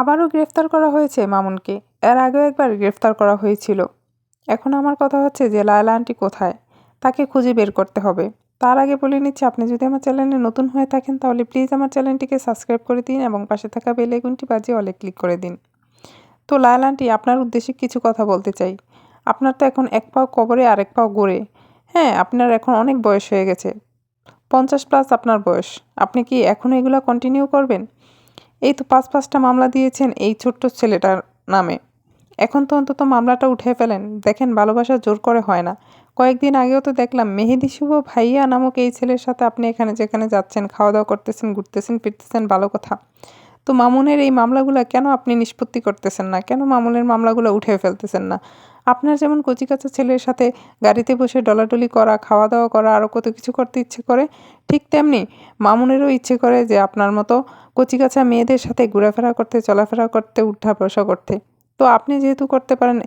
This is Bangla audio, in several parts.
আবারও গ্রেফতার করা হয়েছে মামুনকে। এর আগেও একবার গ্রেফতার করা হয়েছিল। এখন আমার কথা হচ্ছে যে লায়লা আন্টি কোথায়? তাকে খুঁজে বের করতে হবে। তার আগে বলে নিচ্ছি, আপনি যদি আমার চ্যানেলে নতুন হয়ে থাকেন, তাহলে প্লিজ আমার চ্যানেলটিকে সাবস্ক্রাইব করে দিন এবং পাশে থাকা বেল আইকনটি বাজিয়ে অলে ক্লিক করে দিন। তো লায়লা আন্টি, আপনার উদ্দেশ্যে কিছু কথা বলতে চাই। আপনার তো এখন এক পাও কবরে আর এক পাও গড়ে। হ্যাঁ আপনার এখন অনেক বয়স হয়ে গেছে। পঞ্চাশ প্লাস আপনার বয়স। আপনি কি এখনও এগুলো কন্টিনিউ করবেন? এই তো পাঁচ পাঁচটা মামলা দিয়েছেন এই ছোট্ট ছেলেটার নামে। এখন তো অন্তত মামলাটা উঠে ফেলেন। দেখেন, ভালোবাসা জোর করে হয় না। কয়েকদিন আগেও তো দেখলাম, মেহেদি শুভ ভাইয়া নামক এই ছেলের সাথে আপনি এখানে যেখানে যাচ্ছেন খাওয়া দাওয়া করতেছেন, ঘুরতেছেন, ফিরতেছেন, ভালো কথা। তো মামুনের এই মামলাগুলো কেন আপনি নিষ্পত্তি করতেছেন না? কেন মামুনের মামলাগুলো উঠে ফেলতেছেন না? আপনার যেমন কচিকাচা ছেলের সাথে গাড়িতে বসে ডলাডলি করা খাওয়া দাওয়া করা আরও কত কিছু করতে ইচ্ছে করে, ঠিক তেমনি মামুনেরও ইচ্ছে করে যে আপনার মতো কচিকাচা মেয়েদের সাথে ঘোরাফেরা করতে, চলাফেরা করতে উঠা বসা করতে। তো আপনি যেহেতু করতে পারেন,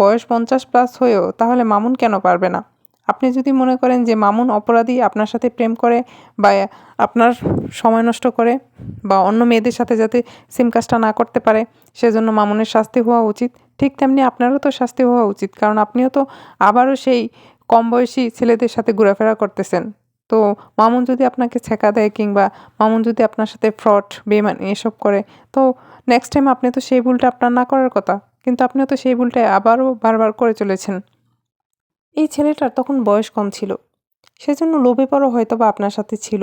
বয়স পঞ্চাশ প্লাস হয়েও তাহলে মামুন কেন পারবে না? আপনি যদি মনে করেন যে মামুন অপরাধী, আপনার সাথে প্রেম করে বা আপনার সময় নষ্ট করে বা অন্য মেয়েদের সাথে যাতে সিম কাজটা না করতে পারে, সেজন্য মামুনের শাস্তি হওয়া উচিত। ঠিক তেমনি আপনারও তো শাস্তি হওয়া উচিত, কারণ আপনিও তো আবারও সেই কম বয়সী ছেলেদের সাথে ঘোরাফেরা করতেছেন। তো মামুন যদি আপনাকে ছেঁকা দেয় কিংবা মামুন যদি আপনার সাথে ফ্রড বেমান এসব করে, তো নেক্সট টাইম আপনি তো সেই ভুলটা আপনার না করার কথা, কিন্তু আপনিও তো সেই ভুলটা আবারও বারবার করে চলেছেন। এই ছেলেটার তখন বয়স কম ছিল, সেজন্য লোভে পড়ো হয়তো বা আপনার সাথে ছিল।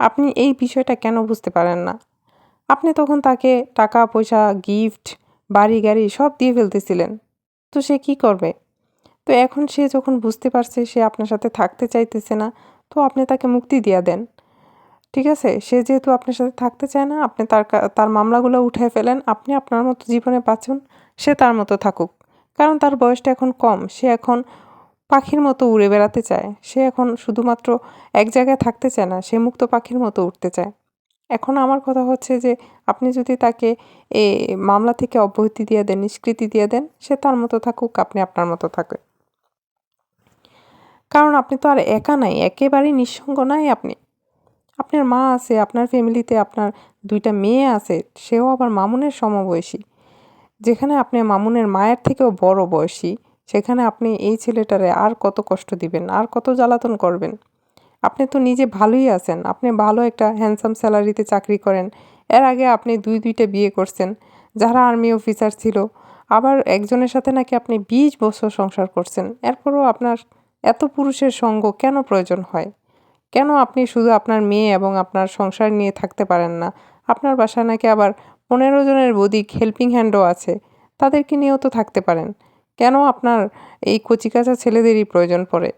আপনি এই বিষয়টা কেন বুঝতে পারেন না? আপনি তখন তাকে টাকা, পয়সা গিফট বাড়ি গাড়ি সব দিয়ে ফেলতেছিলেন। তো সে কি করবে? তো এখন সে যখন বুঝতে পারছে সে আপনার সাথে থাকতে চাইতেছে না, তো আপনি তাকে মুক্তি দিয়ে দেন। ঠিক আছে? সে যেহেতু আপনার সাথে থাকতে চায় না, আপনি তার তার মামলাগুলো উঠে ফেলেন, আপনি আপনার মতো জীবনে বাঁচুন, সে তার মতো থাকুক। কারণ তার বয়সটা এখন কম, সে এখন পাখির মতো উড়ে বেড়াতে চায়। সে এখন শুধুমাত্র এক জায়গায় থাকতে চায় না, সে মুক্ত পাখির মতো উঠতে চায়। এখন আমার কথা হচ্ছে যে, আপনি যদি তাকে এ মামলা থেকে অব্যাহতি দিয়ে দেন, নিষ্কৃতি দিয়ে দেন, সে তার মতো থাকুক, আপনি আপনার মতো থাকেন। কারণ আপনি তো আর একা নাই, একেবারেই নিঃসঙ্গ নাই আপনি। আপনার মা আছে, আপনার ফ্যামিলিতে আপনার দুইটা মেয়ে আছে, সেও আবার মামুনের সমবয়সী। যেখানে আপনি মামুনের মায়ের থেকেও বড় বয়সী, সেখানে আপনি এই ছেলেটারে আর কত কষ্ট দিবেন, আর কত জ্বালাতন করবেন? আপনি তো নিজে ভালোই আছেন। আপনি ভালো একটা হ্যান্ডসাম স্যালারিতে চাকরি করেন। এর আগে আপনি দুই, দুইটা বিয়ে করছেন, যারা আর্মি অফিসার ছিল। আবার একজনের সাথে নাকি আপনি বিশ বছর সংসার করছেন। এরপরও আপনার এত পুরুষের সঙ্গ কেন প্রয়োজন হয়? কেন আপনি শুধু আপনার মেয়ে এবং আপনার সংসার নিয়ে থাকতে পারেন না? আপনার বাসায় নাকি আবার পনেরো জনের বদিক হেল্পিং হ্যান্ডও আছে। তাদেরকে নিয়েও তো থাকতে পারেন। কেন আপনার এই কচিকাচা ছেলেদেরই প্রয়োজন পড়ে?